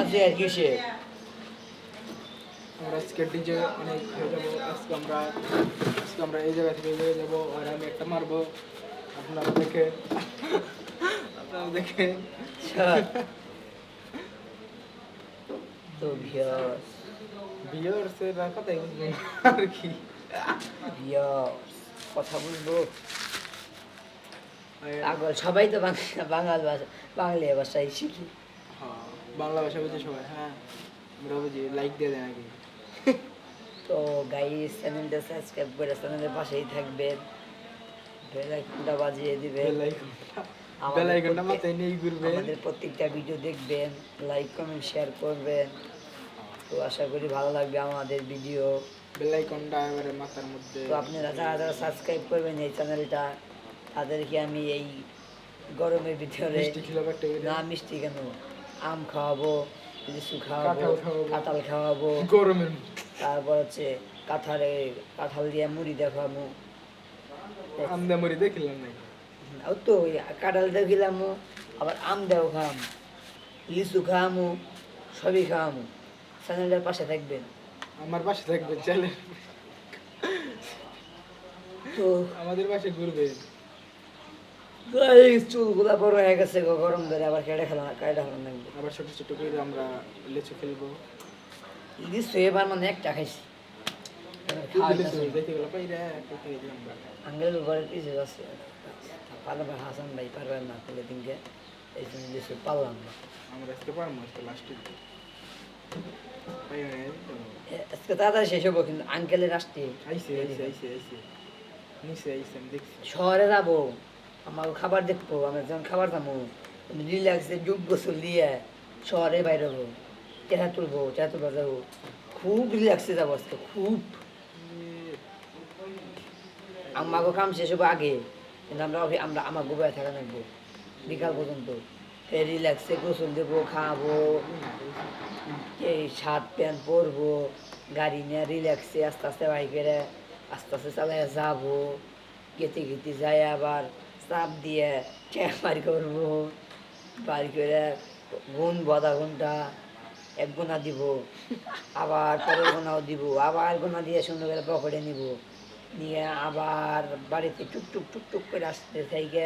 আর কিসে আমরা আজকে ডিজে অনেক হয়ে যাব। আজকে আমরা আজকে আমরা এই জায়গা থেকে এই জায়গায় যাব আর আমি একটা মারবো। আপনারা দেখে আপনারা দেখে তো ভিউয়ার্স ভিউয়ার্সের কথাই বুঝব আর কি। ভিউয়ার্স কথা বলব। আর- পাগল সবাই তো বাংলা বাঙাল ভাষা বাংলা ভাষায় শিখি। বাংলা ভাষা বুঝে সবাই হ্যাঁ। আমরা বুঝি লাইক দিয়ে দেন আগে। তো গাইস চ্যানেলটা সাবস্ক্রাইব করে চ্যানেলের পাশেই থাকবেন। বেল আইকনটা বাজিয়ে দিবেন। বেলা মাথায় নিয়ে আমাদের প্রত্যেকটা ভিডিও দেখবেন। লাইক কমেন্ট শেয়ার করবেন। তো আশা করি ভালো লাগবে আমাদের ভিডিও বেলাইকনটা এবারে মাথার মধ্যে। তো আপনারা যারা যারা সাবস্ক্রাইব করবেন এই চ্যানেলটা তাদেরকে আমি এই গরমের ভিতরে একটা না মিষ্টি কেন? আম খাওয়াবো লিচু খাওয়াবো কাঁঠাল খাওয়াবো। খাওয়াবো। তারপর হচ্ছে কাঁঠালে কাঁঠাল দিয়ে মুড়ি দেখাবো আমদা মরি দেখলাম নাকি? ও তো ওই কাঁঠাল দিয়ে খেলামো আবার আম দেও খাম। লিচু খাওয়ামো সবই খাওয়ামো। চ্যানেলটার পাশে থাকবেন। আমার পাশে থাকবে চলে তো আমাদের পাশে ঘুরবে চুলগুলা বড় হয়ে গেছে গো গরম ধরে আবার কেটে খেলা কেটে খেলা লাগবে আবার ছোট ছোট করে আমরা লিচু খেলব। লিচু এবার মানে একটা খাইছি। আঙ্গেল ঘরের পিছিয়ে যাচ্ছে। পারবে হাসান ভাই পারবে না তাহলে দিনকে। এই জন্য লিচু পারলাম না। আমরা আজকে পারব আজকে লাস্টে পাই না এ- আজকে তাড়াতাড়ি শেষ হব কিন্তু আঙ্কেলের আসতে। শহরে যাব। আমার খাবার দেখব আমি যখন খাবার যাব রিল্যাক্সে ডুব গোসল দিয়ে শহরে বাইরে হব, চেহারা তুলবো চেহারা তুলবো, যাব। খুব রিল্যাক্সে যাব আজকে, খুব। আমাকে কাম শেষ হব আগে, কিন্তু আমরা আমরা আমার গোবায় থাকা লাগবো, বিকাল পর্যন্ত। রিল্যাক্সে গোসল দেবো, খাব এই শার্ট প্যান্ট পরবো, গাড়ি নিয়ে রিল্যাক্সে আস্তে আস্তে বাইকের আস্তে আস্তে চালাই যাব, গেতে গেতে যাই আবার চাপ দিয়ে ট্যাপ বাড়ি করব বাড়ি করে গুণ আধা ঘণ্টা এক গোনা দিব, আবার পরের গোনাও দিব, আবার গোনা দিয়ে সুন্দর করে পকেটে নিব, নিয়ে আবার বাড়িতে টুকটুক টুকটুক করে আসতে থেকে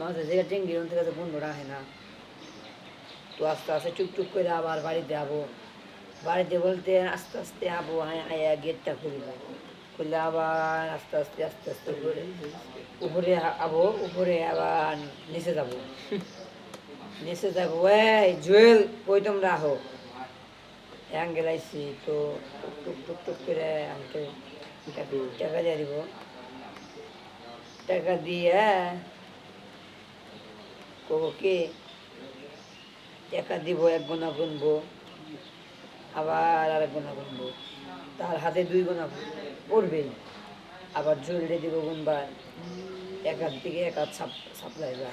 মাঝে থেকে টেঙ্গি রুম থেকে তো বন্ধু রাখে না। তো আস্তে আস্তে টুকটুক করে আবার বাড়িতে যাব বাড়িতে বলতে আস্তে আস্তে আবো আয়া, গেটটা খুলব। খুললে আবার আস্তে আস্তে আস্তে আস্তে করে উপরে আবো, উপরে আবার নিচে যাব। নিচে যাব, এই জুয়েল, কই তোমরা? আহো। অ্যাঙ্গেল আইসি তো টুক টুক টুক করে আঙ্কেল টাকা দিয়ে দিব। টাকা দিয়ে কব কি? টাকা দিব, এক গোনা গুনবো। আবার আরেক গোনা গুনবো। তার হাতে দুই গোনা পড়বেই আবার জুয়েলটা দিব গুনবার এক হাত থেকে এক হাত সাপ সাপ্লাই যা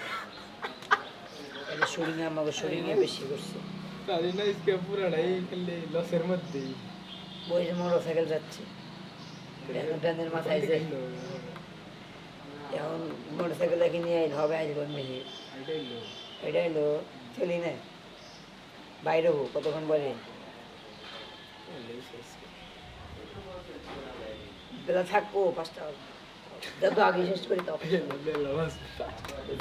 শরীরে আমাকে শরীরে বেশি করছে। মোটর সাইকেল যাচ্ছে। এখন মাথায় যে এখন মোটর সাইকেল হবে মিলি এটা হলো চলি না। বাইরে হব কতক্ষণ পরে বেলা থাকব পাঁচটা যত আগে শেষ করি তো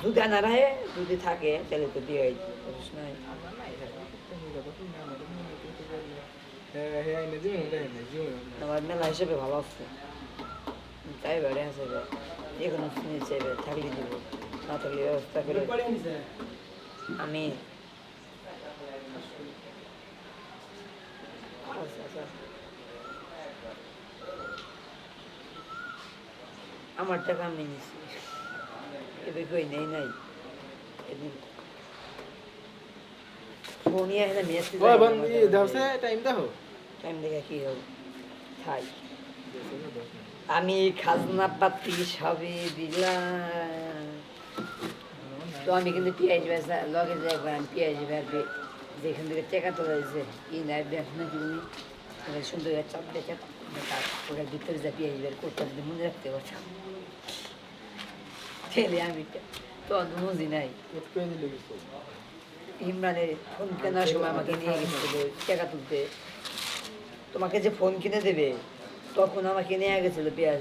যদি আনা রাহে যদি থাকে তাহলে তো দিয়ে আমার মেলা হিসেবে ভালো আছে। তাই বেড়ে আছে যে কোনো জিনিস থাকলে দিব। না থাকলে ব্যবস্থা করে আমি আচ্ছা, আচ্ছা। আমার টাকা আমি নিছি। এবার কই নেই নাই। এদিন মেসেজ ওই বন্ধু দাওছে টাইম দাও টাইম দেখে। কি হবে? থাই। আমি খাজনা পাতি সবই দিলাম। তো আমি কিন্তু পিঁয়াজ বেচা লগে যাই আমি পিঁয়াজ বেচবে যেখান থেকে টেকা তোলা যাচ্ছে এই নাই না কি উনি সুন্দর চাপ দেখে ওটা ভিতরে যা পিঁয়াজ বের করতে মনে রাখতে পারতাম তাহলে আমি তো বুঝি নাই। ইমরানের ফোন কেনার সময় আমাকে নিয়ে গেছিল টাকা তুলতে। তোমাকে যে ফোন কিনে দেবে, তখন আমাকে নিয়ে গেছিল পেঁয়াজ।